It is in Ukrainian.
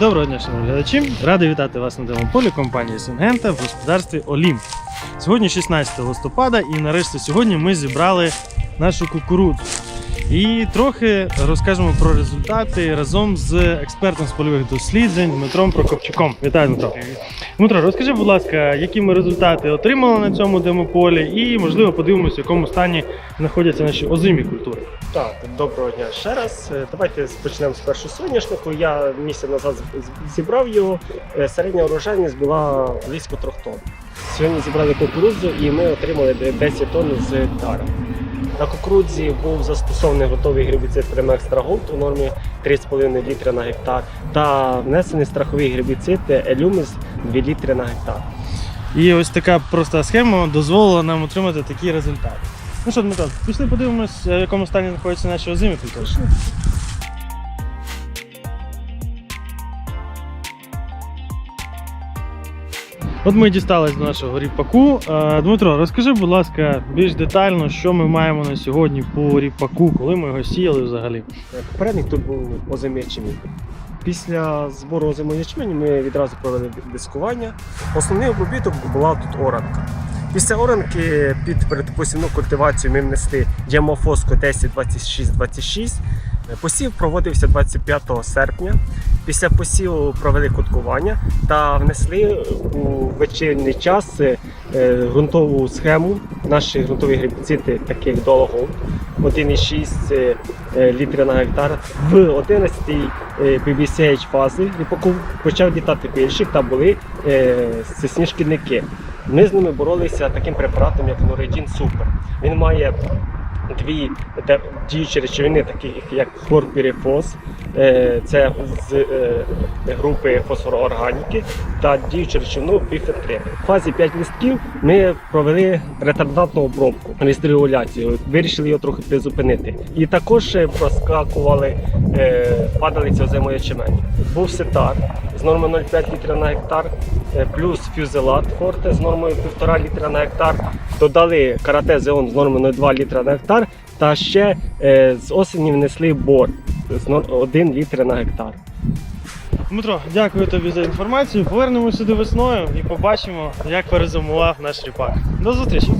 Доброго дня, шановні глядачі! Радий вітати вас на демополі компанії Сингента в господарстві Олімп. Сьогодні 16 листопада, і нарешті сьогодні ми зібрали нашу кукурудзу. І трохи розкажемо про результати разом з експертом з польових досліджень Дмитром Прокопчуком. Вітаю, Дмитро. Дмитро, розкажи, будь ласка, які ми результати отримали на цьому демополі, і можливо подивимося, в якому стані знаходяться наші озимі культури. Так, доброго дня ще раз. Е, Давайте почнемо з першого соняшнику. Я місяць назад зібрав його. Е, Середня урожайність була близько 3 тонн. Сьогодні зібрали кукурудзу і ми отримали де- 10 тонн з гектара. На кукурудзі був застосований готовий гербіцид Primex Gold у нормі 3,5 літри на гектар та внесений страховий гербіцид Елюміс 2 літри на гектар. І ось така проста схема дозволила нам отримати такі результати. Ну що, Дмитро, пішли подивимось, в якому стані знаходяться наші озимі культури. От ми дістались до нашого ріпаку. Е, Дмитро, розкажи, будь ласка, більш детально, що ми маємо на сьогодні по ріпаку, коли ми його сіяли взагалі. Попередник тут був озимий ячмінь. Після збору озимого ячменю ми відразу провели дискування. Основний обробіток була тут оранка. Після оранки під передпосівну культивацію ми внесли діамофоску 102626. Посів проводився 25 серпня. Після посіву провели куткування та внесли у вечірній час е, ґрунтову схему. Наші ґрунтові гербіциди, такі як Долого 1,6 е, е, на гектар. В 11-й е, PBCH фази почав літати пильщик та були е, сисні шкідники. Ми з ними боролися таким препаратом, як Норидін Супер. Він має дві діючі речовини, такі як хлорпірифос, е, це з е, групи фосфороорганіки, та діючу речовину піфетрин. В фазі 5 листків ми провели ретардатну обробку лістрегуляцію, вирішили його трохи призупинити. І також е, проскакували падалиця озимоячемені. Був сетар з нормою 0,5 літра на гектар, е, плюс фюзелат форте з нормою 1,5 літра на гектар. Додали карате зеон з нормою 0,2 літра на гектар. Та ще е, з осені внесли бор з нор- 1 літр на гектар. Дмитро, дякую тобі за інформацію. Повернемося сюди весною і побачимо, як перезимував наш ріпак. До зустрічі!